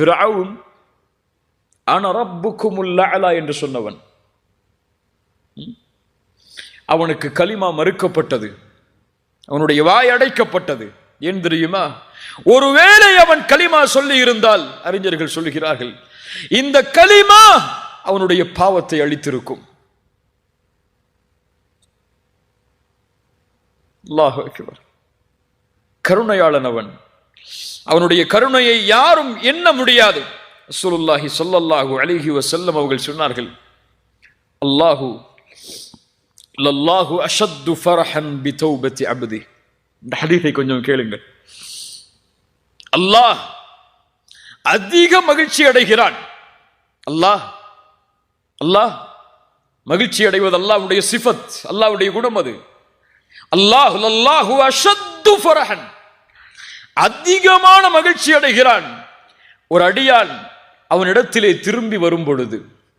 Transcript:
ஃபிரவுன் ஆன ரப்புக்குமுல்லா என்று சொன்னவன். அவனுக்கு கலிமா மறுக்கப்பட்டது. அவனுடைய வாய் அடைக்கப்பட்டது. ஏன் தெரியுமா? ஒருவேளை அவன் கலிமா சொல்லி இருந்தால் அறிஞர்கள் சொல்லுகிறார்கள் இந்த கலிமா அவனுடைய பாவத்தை அழித்திருக்கும். கருணையாளன் அவன். அவனுடைய கருணையை யாரும் எண்ண முடியாது. ரசூலுல்லாஹி சொல்லல்லாஹு அலைஹி வசல்லம் அவர்கள் சொன்னார்கள் அல்லாஹு லல்லாஹு அஷத்து ஃபரஹன் பி தௌபத்தி அப்தி. இந்த ஹதீஸை கொஞ்சம் கேளுங்கள். அல்லாஹ் அதிக மகிழ்ச்சி அடைகிறான். அல்லாஹ் அல்லாஹ் மகிழ்ச்சி அடைவது அல்லாஹ்வுடைய சிஃபத் அல்லாஹ்வுடைய குணம் அது. அல்லாஹ் அல்லாஹு அஷத்து ஃபரஹன். அதிகமான மகிழ்ச்சி அடைகிறான். ஒரு அடியான் அவனிடத்திலே திரும்பி வரும் பொழுது